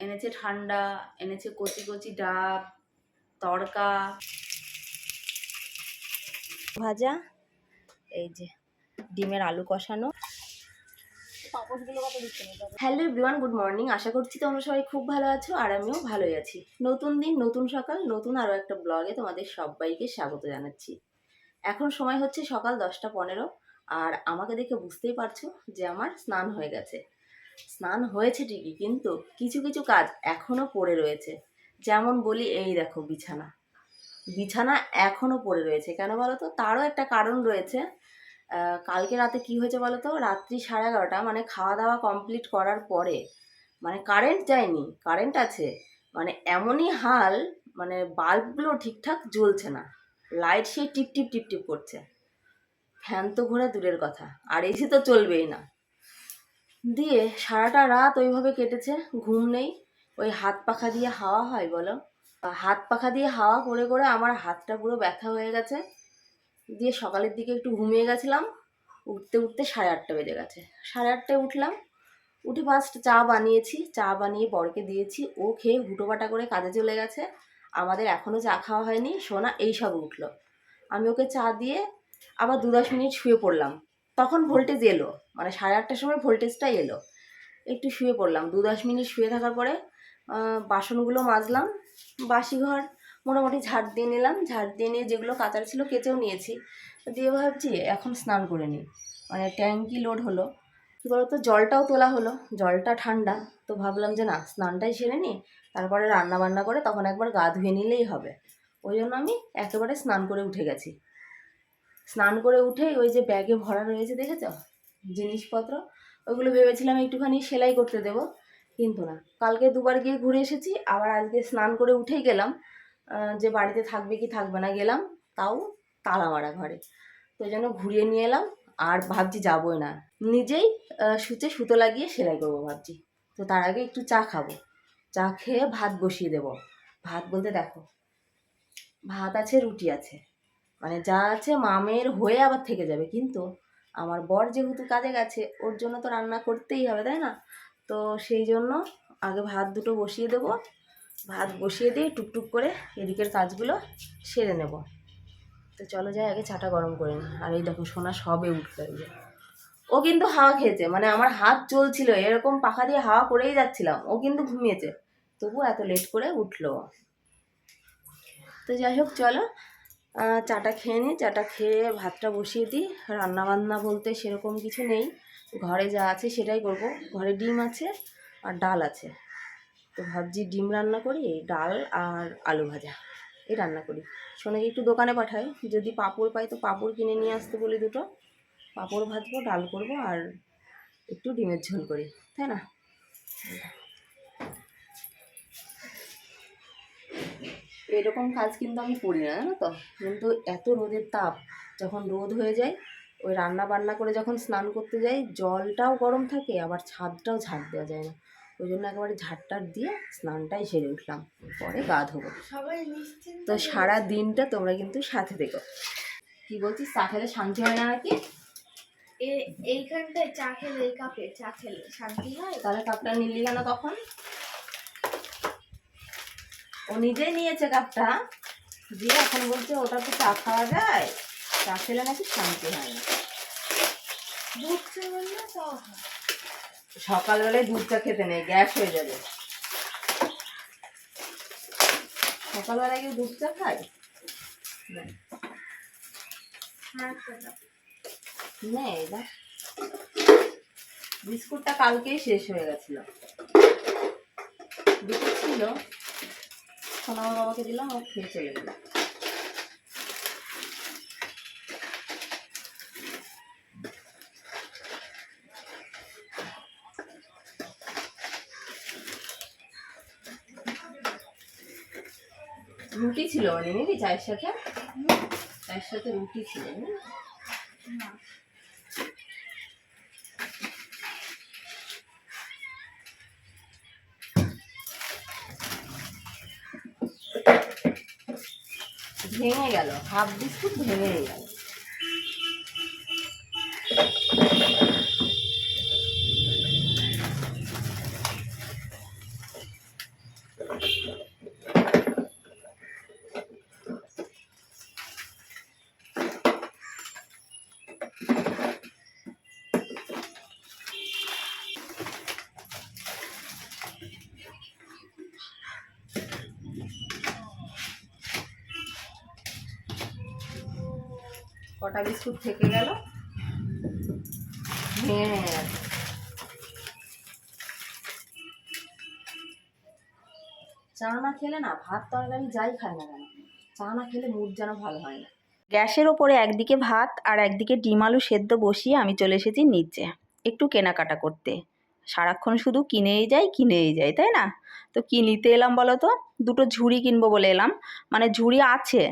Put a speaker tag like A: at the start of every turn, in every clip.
A: এনেছে ঠান্ডা, এনেছে কচি কচি ডাব, তড়কা, ভাজা, এই যে ডিমের আলু কষানো। Hello everyone, good morning. আশা করছি তোমরা সবাই খুব ভালো আছো আর আমিও ভালোই আছি। নতুন দিন, নতুন সকাল, নতুন আরও একটা ব্লগে তোমাদের সবাইকে স্বাগত জানাচ্ছি। এখন সময় হচ্ছে সকাল দশটা পনেরো, আর আমাকে দেখে বুঝতেই পারছ যে আমার স্নান হয়ে গেছে। স্নান হয়েছে ঠিকই, কিন্তু কিছু কিছু কাজ এখনও পড়ে রয়েছে। যেমন বলি, এই দেখো বিছানা। বিছানা এখনও পড়ে রয়েছে। কেন বলো তো তারও একটা কারণ রয়েছে। কালকে রাতে কি হয়েছে বলো তো রাত্রি সাড়ে এগারোটা মানে খাওয়া দাওয়া কমপ্লিট করার পরে মানে কারেন্ট যায়নি কারেন্ট আছে মানে এমনই হাল মানে বাল্বগুলো ঠিকঠাক জ্বলছে না। লাইট সেই টিপ টিপ টিপ টিপ করছে। ফ্যান তো ঘোরা দূরের কথা, আর এসি তো চলবেই না। দিয়ে সারাটা রাত ওইভাবে কেটেছে, ঘুম নেই। ওই হাত পাখা দিয়ে হাওয়া হয়, বলো? হাত পাখা দিয়ে হাওয়া করে করে আমার হাতটা পুরো ব্যথা হয়ে গেছে। দিয়ে সকালের দিকে একটু ঘুমিয়ে গেছিলাম। উঠতে উঠতে সাড়ে আটটা বেজে গেছে। সাড়ে আটটায় উঠলাম। উঠে ফার্স্ট চা বানিয়েছি। চা বানিয়ে বরকে দিয়েছি। ও খেয়ে হুটোপাটা করে কাজে চলে গেছে। আমাদের এখনও চা খাওয়া হয়নি। সোনা এইসব উঠল। আমি ওকে চা দিয়ে আবার দু দশ মিনিট শুয়ে পড়লাম। তখন ভোল্টেজ এলো। মানে সাড়ে আটটার সময় ভোল্টেজটা এলো। একটু শুয়ে পড়লাম। দু দশ মিনিট শুয়ে থাকার পরে বাসনগুলো মাজলাম বাসি ঘর মোটামুটি ঝাড় দিয়ে নিলাম। ঝাড় দিয়ে নিয়ে যেগুলো কাচার ছিল কেচেও নিয়েছি। দিয়ে ভাবছি, এখন স্নান করে নিই। মানে ট্যাঙ্কি লোড হলো। কী বলতো? জলটাও তোলা হলো। জলটা ঠান্ডা। তো ভাবলাম যে না, স্নানটাই সেরে নিই। তারপরে রান্না বান্না করে তখন একবার গা ধুয়ে নিলেই হবে। ওই জন্য আমি একেবারে স্নান করে উঠে গেছি। স্নান করে উঠে ওই যে ব্যাগে ভরা রয়েছে, দেখেছ? জিনিসপত্র। ওইগুলো ভেবেছিলাম একটুখানি সেলাই করতে দেবো, কিন্তু না। কালকে দুবার গিয়ে ঘুরে এসেছি, আবার আজকে স্নান করে উঠেই গেলাম। যে বাড়িতে থাকবে কি থাকবে না গেলাম, তাও তালা মারা ঘরে। তো জন্য ঘুরিয়ে নিয়ে এলাম, আর ভাবছি যাবোই না। নিজেই সুচে সুতো লাগিয়ে সেলাই করব ভাবছি। তো তার আগে একটু চা খাব। চা খেয়ে ভাত বসিয়ে দেবো। ভাত বলতে দেখো, ভাত আছে, রুটি আছে। মানে যা আছে মামের হয়ে আবার থেকে যাবে। কিন্তু আমার বর যেহেতু কাজে গেছে, ওর জন্য তো রান্না করতেই হবে, তাই না? তো সেই জন্য আগে ভাত দুটো বসিয়ে দেবো। ভাত বসিয়ে দিয়ে টুকটুক করে এদিকের কাজগুলো সেরে নেব। তো চলো যাই, আগে চাটা গরম করে নিই। আর এই দেখো সোনা সবে উঠবে এই ও কিন্তু হাওয়া খেয়েছে মানে আমার হাত চলছিল, এরকম পাখা দিয়ে হাওয়া করেই যাচ্ছিলাম। ও কিন্তু ঘুমিয়েছে। তবু এত লেট করে উঠল। তো যাই হোক, চলো চাটা খেয়ে নিই চাটা খেয়ে ভাতটা বসিয়ে দিই। রান্না বান্না বলতে সেরকম কিছু নেই। ঘরে যা আছে সেটাই করব। ঘরে ডিম আছে আর ডাল আছে। তো ভাবছি ডিম রান্না করি, ডাল আর আলু ভাজা। এই রান্না করি। সোনাকে একটু দোকানে পাঠাই। যদি পাঁপড় পাই তো পাঁপড় কিনে নিয়ে আসতে বলি দুটো। পাঁপড় ভাজবো, ডাল করব আর একটু ডিমের ঝোল করি। তাই না? এরকম কাজ কিন্তু আমি করি না জানো তো? কিন্তু এত রোদের তাপ যখন রোদ হয়ে যায় ওই রান্না বান্না করে যখন স্নান করতে যাই জলটাও গরম থাকে আবার ছাদটাও ঝাড় দেওয়া যায় না। ওই জন্য একেবারে ঝাড়টার দিয়ে স্নানটাই সেরে উঠলাম পরে গা ধোবো।
B: সবাই
A: তো সারা দিনটা তোমরা কিন্তু সাথে দেখো কি বলছিস চা খেলে শান্তি হয় না নাকি?
B: এইখানটায় চা খেলে এই কাপে চা খেলে শান্তি হয়?
A: তাহলে কাপটা নিলি কেন তখন? ও নিজেই নিয়েছে কাপটা। দিয়ে এখন বলছে ওটা তো চা খাওয়া যায়, চা খেলে নাকি শান্তি হয় না।
B: দুধ চা তাও
A: সকালবেলায় দুধ চা খেতে নেই, গ্যাস হয়ে যাবে। সকালবেলায় কেউ দুধ চা খায়? না। বিস্কুটটা কালকেই শেষ হয়ে গেছিল। দুটো ছিল? সোনা বাবাকে দিলাম ও খেয়ে চলে গেল। রুটি ছিল মানে নাকি চায়ের সাথে? চায়ের সাথে রুটি ছিল
B: না।
A: ভেঙে গেল হাফ বিস্কুট ভেঙে গেল। কটা বিস্কুট থেকে গেল? ভেঙে ভেঙে না খেলে না, ভাত তরকারি যাই খায় না কেন? চা না খেলে মুড যেন ভালো হয় না। গ্যাসের ওপরে একদিকে ভাত আর একদিকে ডিম আলু সেদ্ধ বসিয়ে আমি চলে এসেছি নিচে, একটু কেনাকাটা করতে। সারাক্ষণ শুধু কিনেই যাই কিনেই যাই, তাই না? তো কী নিতে এলাম বলো তো? দুটো ঝুড়ি কিনবো বলে এলাম। মানে ঝুড়ি আছে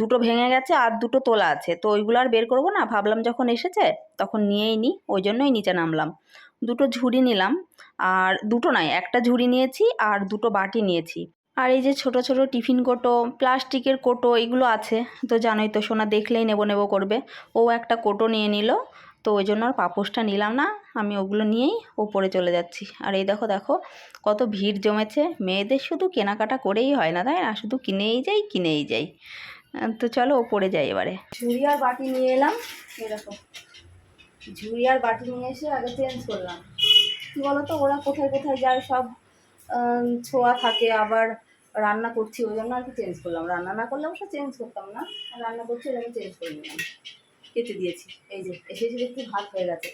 A: দুটো ভেঙে গেছে আর দুটো তোলা আছে। তো ওইগুলো আর বের করব না। ভাবলাম যখন এসেছে তখন নিয়েই নিই ওই জন্যই নিচে নামলাম। দুটো ঝুড়ি নিলাম, আর দুটো নয়, একটা ঝুড়ি নিয়েছি আর দুটো বাটি নিয়েছি। আর এই যে ছোট ছোট টিফিন কোটো, প্লাস্টিকের কোটো, এগুলো আছে। তো জানোই তো, সোনা দেখলেই নেব নেব করবে। ও একটা কোটো নিয়ে নিল তো ওই জন্য আর পাপোশটা নিলাম না। আমি ওগুলো নিয়েই ওপরে চলে যাচ্ছি। আর এই দেখো দেখো, কত ভিড় জমেছে। মেয়েদের শুধু কেনাকাটা করেই হয় না, তাই না? শুধু কিনেই যাই কিনেই যাই। তো চলো ওপরে যাই এবারে। ঝুড়ি আর বাটি নিয়ে এলাম। দেখো, ঝুড়ি আর বাটি নিয়ে এসে আগে চেঞ্জ করলাম। কী বলতো, ওরা কোথায় কোথায় যায়, সব ছোঁয়া থাকে, আবার রান্না করছি, ওই জন্য আর কি চেঞ্জ করলাম। রান্না না করলে অবশ্য চেঞ্জ করতাম না। রান্না করছি, ওই জন্য চেঞ্জ করে নিলাম। কেটে দিয়েছি। এই যে, এসে এসে দেখছি ভাত হয়ে গেছে।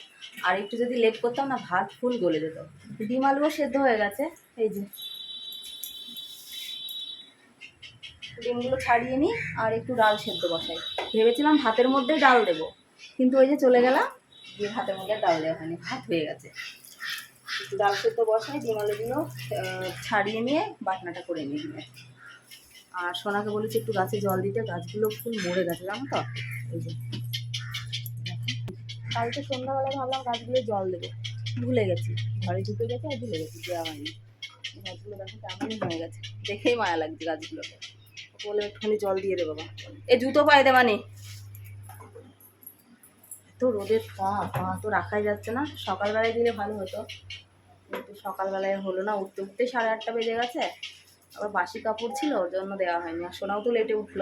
A: আর একটু যদি লেট করতাম না, ভাত ফুল গলে যেত। ডিম আলুও সেদ্ধ হয়ে গেছে। এই যে, ডিমগুলো ছাড়িয়ে নিই আর একটু ডাল সেদ্ধ বসাই। ভেবেছিলাম ভাতের মধ্যেই ডাল দেবো, কিন্তু ওই যে চলে গেলাম দিয়ে ভাতের মধ্যে ডাল দেওয়া হয়নি। ভাত হয়ে গেছে। একটু ডাল সেদ্ধ বসাই, ডিম আলুগুলো ছাড়িয়ে নিয়ে বাটনাটা করে নিয়ে ডিমের আর সোনাকে বলেছি একটু গাছে জল দিতে, গাছগুলো ফুল মরে গেছে, জানো তো? এই যে কালকে সন্ধ্যাবেলা ভাবলাম গাছগুলো জল দেবো। ভুলে গেছি। ঘরে ঢুকে গেছে আর ভুলে গেছি, দেওয়া হয়নি। গাছগুলো দেখো কেমনই হয়ে গেছে। দেখেই মায়া লাগছে গাছগুলোকে। বলে একটুখানি জল দিয়ে দে বাবা। এ জুতো পায়ে দে মানে। তো রোদের ঠোঁয়া ঠোঁয়া তো রাখাই যাচ্ছে না। সকালবেলায় দিলে ভালো হতো। কিন্তু সকালবেলায় হলো না। উঠতে উঠতে সাড়ে আটটা বেজে গেছে। আবার বাসি কাপড় ছিল, ওর জন্য দেওয়া হয়নি। আর সোনাও তো লেটে উঠল।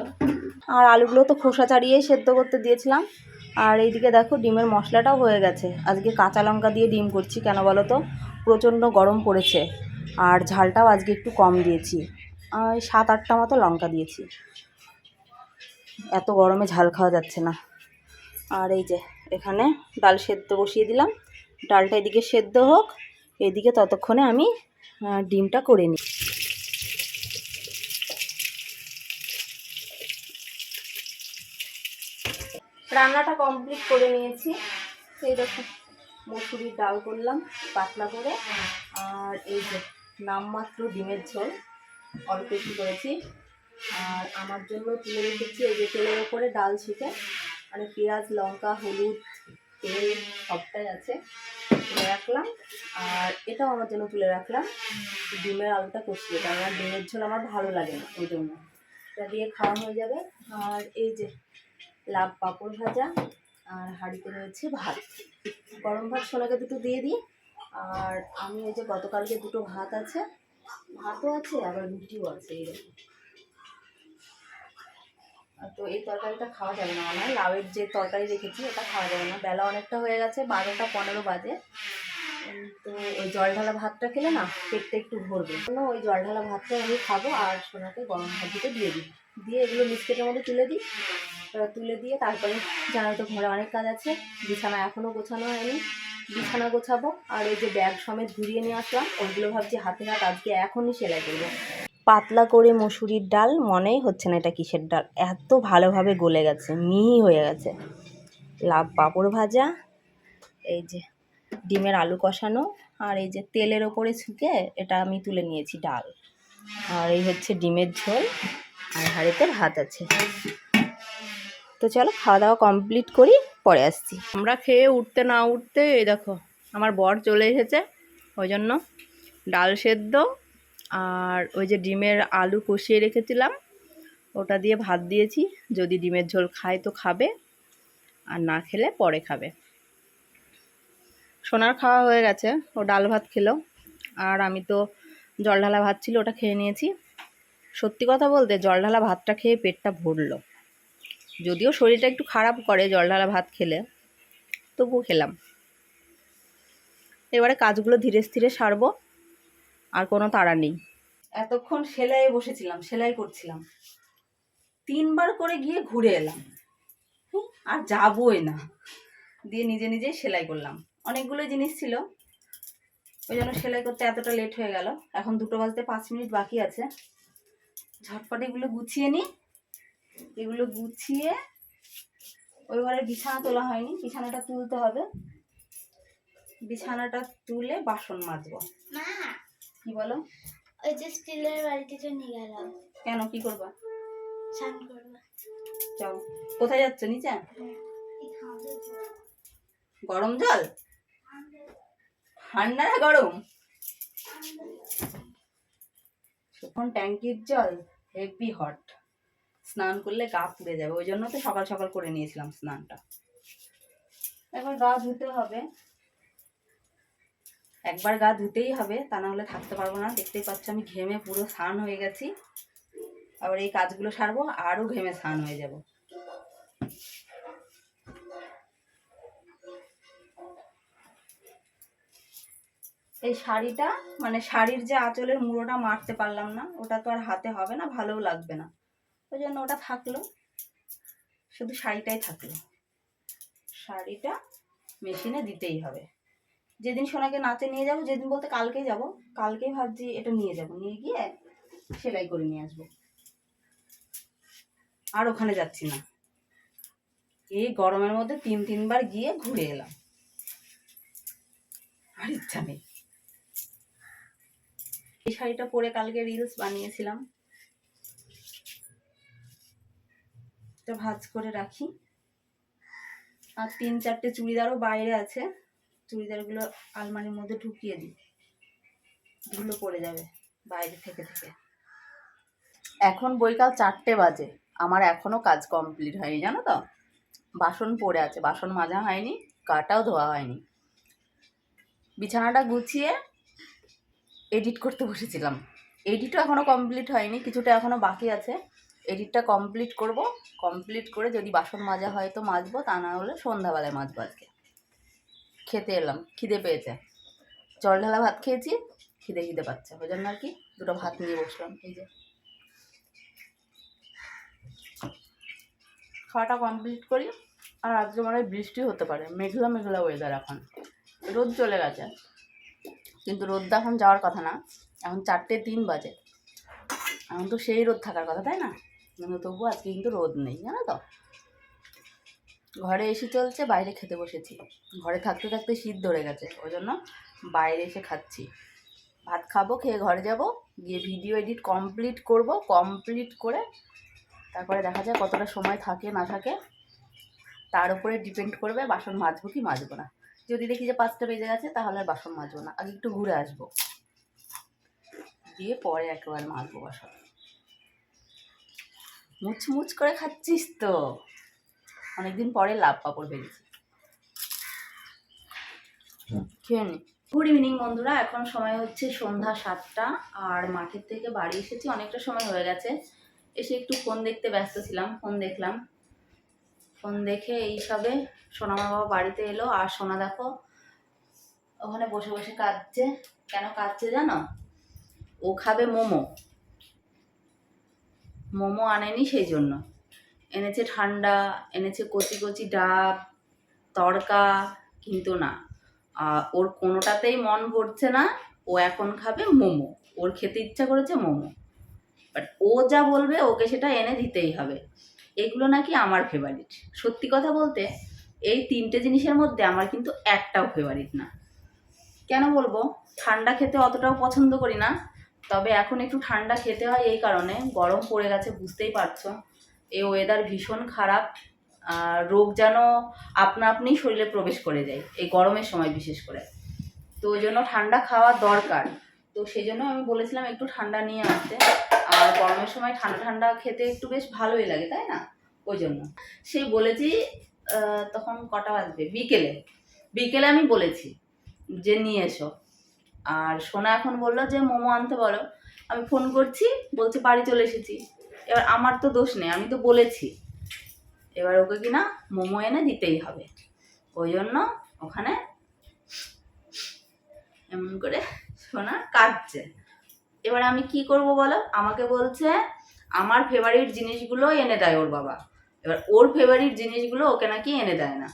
A: আর আলুগুলো তো খোসা ছাড়িয়েই সেদ্ধ করতে দিয়েছিলাম। আর এইদিকে দেখো ডিমের মশলাটাও হয়ে গেছে। আজকে কাঁচা লঙ্কা দিয়ে ডিম করছি, কেন বলো তো? প্রচণ্ড গরম পড়েছে আর ঝালটাও আজকে একটু কম দিয়েছি। সাত আটটা মতো লঙ্কা দিয়েছি। এত গরমে ঝাল খাওয়া যাচ্ছে না। আর এই যে, এখানে ডাল সেদ্ধ বসিয়ে দিলাম। ডালটা এদিকে সেদ্ধ হোক, এদিকে ততক্ষণে আমি ডিমটা করে নিই। রান্নাটা কমপ্লিট করে নিয়েছি। এই দেখো, মসুরির ডাল করলাম, পাতলা করে। আর এই যে নামমাত্র ডিমের ঝোল, অল্প একটু করেছি। আর আমার জন্য তুলে রেখেছি এই যে তেলের ওপরে ডাল ছিটে। মানে পেঁয়াজ, লঙ্কা, হলুদ, তেল সবটাই আছে, তুলে রাখলাম। আর এটাও আমার জন্য তুলে রাখলাম। ডিমের আলুটা কষিয়ে কারণ আমার ডিমের ঝোল আমার ভালো লাগে না, ওই জন্য। এটা দিয়ে খাওয়া হয়ে যাবে। আর এই যে লাভ পাঁপড় ভাজা আর হাঁড়িতে রয়েছে ভাত। গরম ভাত সোনাকে দুটো দিয়ে দিই। আর আমি এই যে গতকালকে দুটো ভাত আছে, ভাতও আছে, আবার রুটিও আছে এইরকম তো এই তরকারিটা খাওয়া যাবে না। মনে লাউয়ের যে তরকারি রেখেছি, ওটা খাওয়া যাবে না। বেলা অনেকটা হয়ে গেছে, বারোটা পনেরো বাজে। তো ওই জল ঢালা ভাতটা খেলে না পেটটা একটু ভরবে। জন্য ওই জল ঢালা ভাতটা আমি খাব আর সোনাকে গরম ভাত দিতে দিয়ে দিই। দিয়ে এগুলো মিক্সকেটের মধ্যে তুলে দিই। তুলে দিয়ে তারপরে জানো তো ঘরে অনেক কাজ আছে। বিছানা এখনও গোছানো হয়নি। বিছানা গোছাবো। আর ওই যে ব্যাগ সমেত ঘুরিয়ে নিয়ে আসলাম। ওইগুলো ভাবছি হাতে হাত আজকে এখনই সেলাই করব। পাতলা করে মসুরির ডাল, মনেই হচ্ছে না এটা কিসের ডাল। এত ভালোভাবে গলে গেছে, মিহি হয়ে গেছে। লাভ পাঁপড় ভাজা, এই যে ডিমের আলু কষানো, আর এই যে তেলের ওপরে ছুঁকে এটা আমি তুলে নিয়েছি ডাল। আর এই হচ্ছে ডিমের ঝোল। আর হাঁড়িতে ভাত আছে। তো চলো খাওয়া দাওয়া কমপ্লিট করি, পরে আসছি। আমরা খেয়ে উঠতে না উঠতে, এই দেখো, আমার বর চলে এসেছে, ওই জন্য ডাল সেদ্ধ আর ওই যে ডিমের আলু কষিয়ে রেখেছিলাম, ওটা দিয়ে ভাত দিয়েছি, যদি ডিমের ঝোল খায় তো খাবে, আর না খেলে পরে খাবে। সোনার খাওয়া হয়ে গেছে, ও ডাল ভাত খেলো, আর আমি তো জল ঢালা ভাত ছিল, ওটা খেয়ে নিয়েছি। সত্যি কথা বলতে জল ঢালা ভাতটা খেয়ে পেটটা ভরলো। যদিও শরীরটা একটু খারাপ করে, জল ঢালা ভাত খেলে, তবুও খেলাম। এবারে কাজগুলো ধীরে স্থিরে সারবো, আর কোনো তাড়া নেই। এতক্ষণ সেলাইয়ে বসেছিলাম, সেলাই করছিলাম। তিনবার করে গিয়ে ঘুরে এলাম। আর যাবই না। দিয়ে নিজে নিজে সেলাই করলাম। অনেকগুলো জিনিস ছিল। ওই জন্য সেলাই করতে এতটা লেট হয়ে গেল। এখন দুটো বাজতে পাঁচ মিনিট বাকি আছে। ঝটপট এগুলো গুছিয়ে নিই। এগুলো গুছিয়ে ওই ঘরে বিছানা তোলা হয়নি বিছানাটা তুলতে হবে। বিছানাটা তুলে বাসন মাজবো।
B: মা
A: কি বলো?
B: ওই যে স্টিলের বাড়িতে নিয়ে গেলাম।
A: কেন কি করবা?
B: স্নান করব।
A: যাও। কোথায় যাচ্ছ নিচে? গরম জল? ঠান্ডা না গরম? এখন ট্যাঙ্কির জল হেভি হট স্নান করলে গা পুড়ে যাবে। ওই জন্য তো সকাল সকাল করে নিয়েছিলাম স্নানটা। এবার গা ধুতে হবে। একবার গা ধুতেই হবে, তা না হলে থাকতে পারব না। দেখতেই পাচ্ছ আমি ঘেমে পুরো স্নান হয়ে গেছি। আবার এই কাজগুলো সারবো আরও ঘেমে স্নান হয়ে যাব। এই শাড়িটা মানে শাড়ির যে আঁচলের মুড়োটা মারতে পারলাম না, ওটা তো আর হাতে হবে না, ভালোও লাগবে না। ওই জন্য ওটা থাকল। শুধু শাড়িটাই থাকল। শাড়িটা মেশিনে দিতেই হবে। যেদিন সোনাকে নাচে নিয়ে যাব, যেদিন বলতে কালকেই যাব, কালকেই ভাবছি এটা নিয়ে যাব। নিয়ে গিয়ে সেলাই করে নিয়ে আসব। আর ওখানে যাচ্ছি না। এই গরমের মধ্যে তিন, তিনবার গিয়ে ঘুরে এলাম। আর ইচ্ছা নেই। এই শাড়িটা পরে কালকে রিলস বানিয়েছিলাম। এটা ভাজ করে রাখি। আর তিন চারটে চুড়িদারও বাইরে আছে। চুড়িদারগুলো আলমারির মধ্যে ঢুকিয়ে দিই। ধুলো পড়ে যাবে বাইরে থেকে থেকে। এখন বৈকাল চারটে বাজে। আমার এখনও কাজ কমপ্লিট হয়নি, জানো তো? বাসন পড়ে আছে। বাসন মাজা হয়নি, কাটাও ধোয়া হয়নি। বিছানাটা গুছিয়ে এডিট করতে বসেছিলাম। এডিটও এখনও কমপ্লিট হয়নি, কিছুটা এখনও বাকি আছে। এডিটটা কমপ্লিট করব। কমপ্লিট করে যদি বাসন মাজা হয় তো মাজবো, তা না হলে সন্ধ্যাবেলায় মাজবো আজকে। খেতে এলাম, খিদে পেয়েছে। জল ঢালা ভাত খেয়েছি, খিদে খিদে পাচ্ছে। ওই জন্য আর কি দুটো ভাত নিয়ে বসলাম, এই যে। খাওয়াটা কমপ্লিট করি। আর আজকে মনে হয় বৃষ্টি হতে পারে, মেঘলা মেঘলা ওয়েদার এখন। রোদ চলে গেছে, কিন্তু রোদটা এখন যাওয়ার কথা না। এখন চারটে তিন বাজে। এখন তো সেই রোদ থাকার কথা, তাই না? কিন্তু তবুও আজকে কিন্তু রোদ নেই, জানো তো? ঘরে এসে চলছে, বাইরে খেতে বসেছি। ঘরে থাকতে থাকতে শীত ধরে গেছে ওই জন্য বাইরে এসে খাচ্ছি। ভাত খাব, খেয়ে ঘরে যাব, গিয়ে ভিডিও এডিট কমপ্লিট করব, কমপ্লিট করে তারপরে দেখা যায় কতটা সময় থাকে, না থাকে। তার উপরে ডিপেন্ড করবে, বাসন মাজবো কি মাজবো না। যদি দেখি যে পাঁচটা বেজে গেছে, তাহলে আর বাসন মাজবো না। আগে একটু ঘুরে আসব। দিয়ে পরে একেবারে মাজবো বাসন। মুচমুচ করে খাচ্ছিস তো। অনেকদিন পরে লাভ পাপড় বেরিয়েছে। খেয়ে নি। গুড ইভিনিং বন্ধুরা এখন সময় হচ্ছে সন্ধ্যা সাতটা আর মাঠের থেকে বাড়ি এসেছি অনেকটা সময় হয়ে গেছে। এসে একটু ফোন দেখতে ব্যস্ত ছিলাম ফোন দেখলাম। ফোন দেখে এই সবে সোনামা বাবা বাড়িতে এলো আর সোনা দেখো ওখানে বসে বসে কাঁদছে। কেন কাঁদছে জানো? ও খাবে মোমো। মোমো আনেনি সেই জন্য এনেছে ঠান্ডা, এনেছে কচি কচি ডাব, তড়কা, কিন্তু না। ওর কোনোটাতেই মন ভরছে না, ও এখন খাবে মোমো। ওর খেতে ইচ্ছা করেছে মোমো। বাট ও যা বলবে, ওকে সেটা এনে দিতেই হবে। এগুলো নাকি আমার ফেভারিট সত্যি কথা বলতে, এই তিনটে জিনিসের মধ্যে আমার কিন্তু একটাও ফেভারিট না। কেন বলব? ঠান্ডা খেতে অতটাও পছন্দ করি না। তবে এখন একটু ঠান্ডা খেতে হয় এই কারণে। গরম পড়ে গেছে, বুঝতেই পারছ। এই ওয়েদার ভীষণ খারাপ। আর রোগ যেন আপনা আপনি শরীরে প্রবেশ করে যায়, এই গরমের সময় বিশেষ করে। তো ওই জন্য ঠান্ডা খাওয়া দরকার। তো সেই জন্য আমি বলেছিলাম একটু ঠান্ডা নিয়ে আসতে। আর গরমের সময় ঠান্ডা ঠান্ডা খেতে একটু বেশ ভালোই লাগে, তাই না? ওই জন্য। সেই বলেছি তখন কটা বাজবে? বিকেলে। বিকেলে আমি বলেছি যে নিয়ে এসো। আর সোনা এখন বলল যে, মোমো আনতে বলো। আমি ফোন করছি, বলছে বাড়ি চলে এসেছি। এবার আমার তো দোষ নেই, আমি তো বলেছি। এবার ওকে কি না মোমো এনে দিতেই হবে। ওই জন্য ওখানে এমন করে সোনা কাঁদছে। এবার আমি কি করব বলো? আমাকে বলছে, আমার ফেভারিট জিনিসগুলো এনে দেয় ওর বাবা। এবার ওর ফেভারিট জিনিসগুলো ওকে নাকি এনে দেয় না।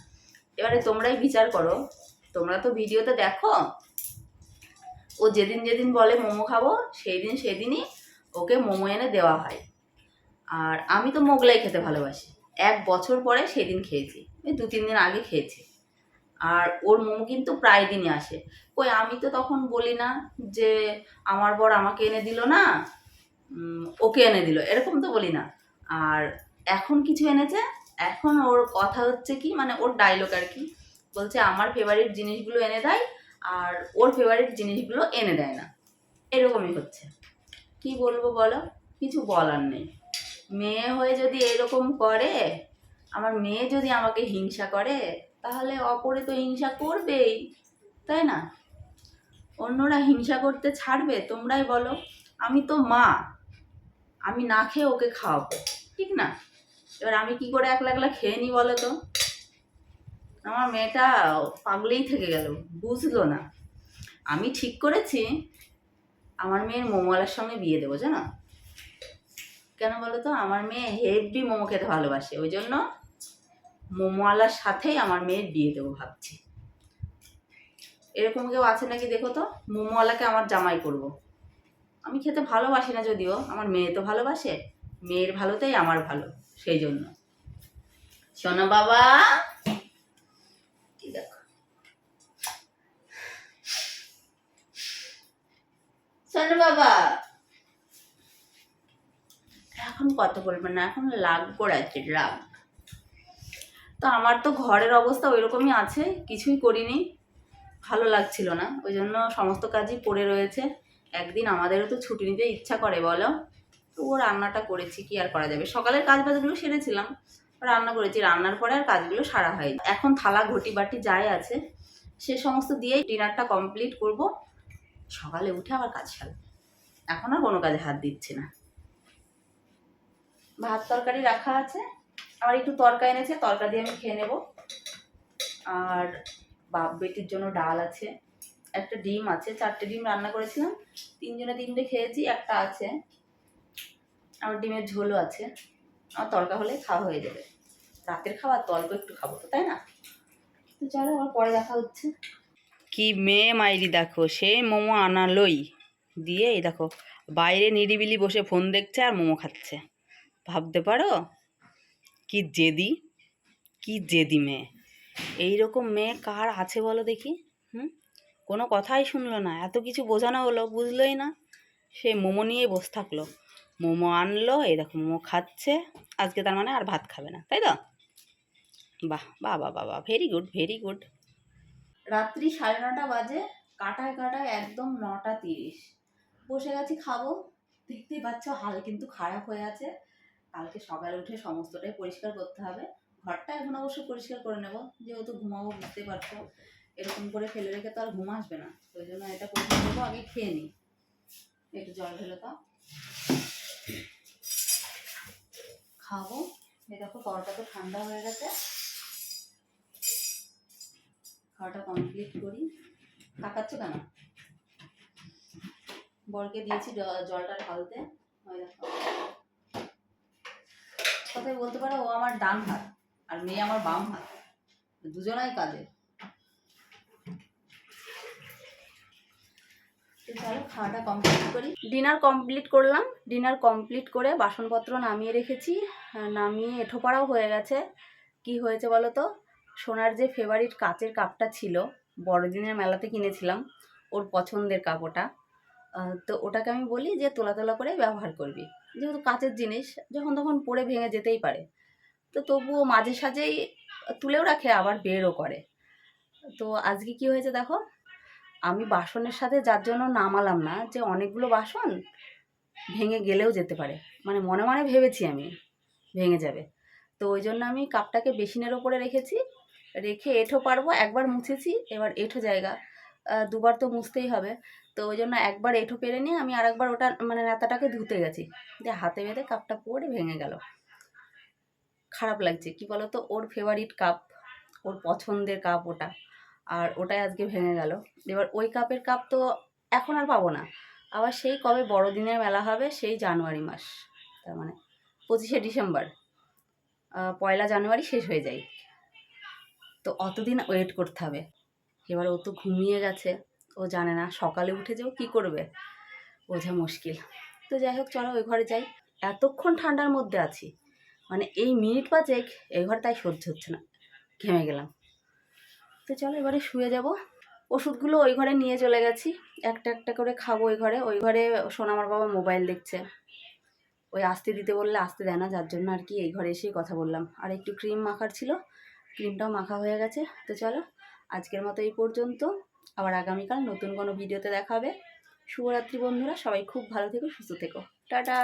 A: এবারে তোমরাই বিচার করো। তোমরা তো ভিডিওতে দেখো ও যেদিন যেদিন বলে মোমো খাব সেই দিন সেদিনই ওকে মোমো এনে দেওয়া হয়। আর আমি তো মোগলাই খেতে ভালোবাসি। এক বছর পরে সেদিন খেয়েছি ওই দু তিন দিন আগে খেয়েছি। আর ওর মোমো কিন্তু প্রায় দিনই আসে। কই, আমি তো তখন বলি না যে আমার বর আমাকে এনে দিল না ওকে এনে দিল, এরকম তো বলি না। আর এখন কিছু এনেছে, এখন ওর কথা হচ্ছে কি মানে ওর ডায়লগ আর কি, বলছে, আমার ফেভারিট জিনিসগুলো এনে দেয় আর ওর ফেভারিট জিনিসগুলো এনে দেয় না। এরকমই হচ্ছে। কি বলব বলো? কিছু বলার নেই। মেয়ে হয়ে যদি এরকম করে, আমার মেয়ে যদি আমাকে হিংসা করে, তাহলে অপরে তো হিংসা করবেই, তাই না? অন্যরা হিংসা করতে ছাড়বে, তোমরাই বলো। আমি তো মা, আমি না খেয়ে ওকে খাওয়াবো, ঠিক না? এবার আমি কি করে একলা একলা খেয়ে নিই বলো তো? আমার মেয়েটা পাগলেই থেকে গেল, বুঝলো না। আমি ঠিক করেছি, আমার মেয়ের মোমোয়ালার সঙ্গে বিয়ে দেবো, জানো? কেন বলো তো? আমার মেয়ে হেভি মোমো খেতে ভালোবাসে, ওই জন্য মোমোয়ালার সাথেই আমার মেয়ের বিয়ে দেবো ভাবছি। এরকম কেউ আছে নাকি দেখো তো? মোমোওয়ালাকে আমার জামাই করব। আমি খেতে ভালোবাসি না যদিও, আমার মেয়ে তো ভালোবাসে, মেয়ের ভালোতেই আমার ভালো, সেই জন্য। শোনো বাবা এই দেখো শোনো বাবা? এখন কত বলবে না, এখন লাগ করাচ্ছে রাগ। তো আমার তো ঘরের অবস্থা ওই রকমই আছে, কিছুই করিনি। ভালো লাগছিল না, ওই জন্য সমস্ত কাজই পড়ে রয়েছে। একদিন আমাদেরও তো ছুটি নিতে ইচ্ছা করে, বলো? তো ও রান্নাটা করেছি, কি আর করা যাবে? সকালের কাজ বাজগুলো সেরেছিলাম, রান্না করেছি, রান্নার পরে আর কাজগুলো সারা হয়নি। এখন থালা, ঘটি, বাটি যাই আছে, সে সমস্ত দিয়েই ডিনারটা কমপ্লিট করব। সকালে উঠে আবার কাজ সারব এখন আর কোনো কাজে হাত দিচ্ছি না। ভাত তরকারি রাখা আছে, আবার একটু তরকা এনেছে, তরকা দিয়ে আমি খেয়ে নেব। আর বাপ বেটির জন্য ডাল আছে, একটা ডিম আছে, চারটে ডিম রান্না করেছিলাম, তিনজনে তিনটে খেয়েছি, একটা আছে। আমার ডিমের ঝোলও আছে, আমার তরকা হলে খাওয়া হয়ে যাবে। রাতের খাবার তো অল্প একটু খাব তো, তাই না? তো চলো আমার পরে দেখা হচ্ছে। কি মেয়ে মাইরি, দেখো। সে মোমো আনালোই। দিয়ে এই দেখো, বাইরে নিরিবিলি বসে ফোন দেখছে আর মোমো খাচ্ছে। ভাবতে পারো? কি জেদি কি জেদি মেয়ে। এই রকম মেয়ে কার আছে বলো দেখি? হুম? কোনো কথাই শুনলো না। এত কিছু বোঝানো হলো, বুঝলোই না। সে মোমো নিয়ে বসে থাকল। মোমো আনলো, এই দেখো মোমো খাচ্ছে। আজকে তার মানে আর ভাত খাবে না, তাই তো? বাহ বাহ বাহ বাহ ভেরি গুড ভেরি গুড রাত্রি সাড়ে নটা বাজে, কাটায় কাটায় একদম নটা তিরিশ। বসে গেছি, খাব। দেখতেই পাচ্ছ, হাল কিন্তু খারাপ হয়ে আছে। কালকে সকালে উঠে সমস্তটাই পরিষ্কার করতে হবে। ঘরটা এখন অবশ্য পরিষ্কার করে নেব, যেহেতু ঘুমাবো বুঝতে পারছ। এরকম করে ফেলে রেখে তো আর ঘুম আসবে না, ওই জন্য এটা পরিষ্কার করব আগে খেয়ে নিই। একটু জল ঢেলে তো খাব। এই দেখো তরটা তো ঠান্ডা হয়ে গেছে। খাওয়াটা কমপ্লিট করি। তাকাচ্ছ কেন? বরকে দিয়েছি জলটা ঢালতে। কথাই বলতে পারো, ও আমার ডান হাত আর মেয়ে আমার বাম হাত। দুজনাই কাজে। খাওয়াটা কমপ্লিট করি। ডিনার কমপ্লিট করলাম। ডিনার কমপ্লিট করে বাসনপত্র নামিয়ে রেখেছি। নামিয়ে এঠোপাড়াও হয়ে গেছে। কি হয়েছে বলো তো? সোনার যে ফেভারিট কাচের কাপটা ছিল, বড়দিনের মেলাতে কিনেছিলাম, ওর পছন্দের কাপ ওটা তো ওটাকে আমি বলি যে তোলা তোলা করে ব্যবহার করবি। যেহেতু কাচের জিনিস, যখন তখন পড়ে ভেঙে যেতেই পারে। তো তবুও মাঝে সাঝেই তুলেও রাখে, আবার বেরও করে। তো আজকে কি হয়েছে দেখো, আমি বাসনের সাথে যার জন্য নামালাম না, যে অনেকগুলো বাসন ভেঙে গেলেও যেতে পারে। মানে মনে মনে ভেবেছি আমি, ভেঙে যাবে। তো ওই জন্য আমি কাপটাকে বেসিনের ওপরে রেখেছি রেখে এঁঠো পারব, একবার মুছেছি, এবার এঁঠো জায়গা। দুবার তো মুছতেই হবে। তো ওই জন্য একবার এঁঠো পেরে নিয়ে আমি আরেকবার ওটা মানে নেতাটাকে ধুতে গেছি। যে হাতে বেঁধে কাপটা পড়ে ভেঙে গেল। খারাপ লাগছে, কি বলতো? ওর ফেভারিট কাপ ওর পছন্দের কাপ ওটা। আর ওটাই আজকে ভেঙে গেল। এবার ওই কাপের কাপ তো এখন আর পাবো না। আবার সেই কবে বড়দিনের মেলা হবে, সেই জানুয়ারি মাস। তার মানে পঁচিশে ডিসেম্বর। পয়লা জানুয়ারি শেষ হয়ে যায়। তো অতদিন ওয়েট করতে হবে। এবার ও তো ঘুমিয়ে গেছে, ও জানে না সকালে উঠে যে ও কী করবে, বোঝা মুশকিল। তো যাই হোক, চলো ওই ঘরে যাই। এতক্ষণ ঠান্ডার মধ্যে আছি মানে এই মিনিট পাঁচেক এই ঘরে তাই সহ্য হচ্ছে না, ঘেমে গেলাম। তো চলো এবারে শুয়ে যাব। ওষুধগুলো ওই ঘরে নিয়ে চলে গেছি, একটা একটা করে খাব ওই ঘরে। ওই ঘরে সোনামার বাবা মোবাইল দেখছে। ওই আসতে দিতে বললে আসতে দেয় না, যার জন্য আর কি এই ঘরে এসেই কথা বললাম। আর একটু ক্রিম মাখার ছিল ক্রিমটাও মাখা হয়ে গেছে। তো চলো, আজকের মতো এই পর্যন্ত। আবার আগামীকাল নতুন কোনো ভিডিওতে দেখাবে। শুভরাত্রি বন্ধুরা, সবাই খুব ভালো থেকো, সুস্থ থেকো। টাটা!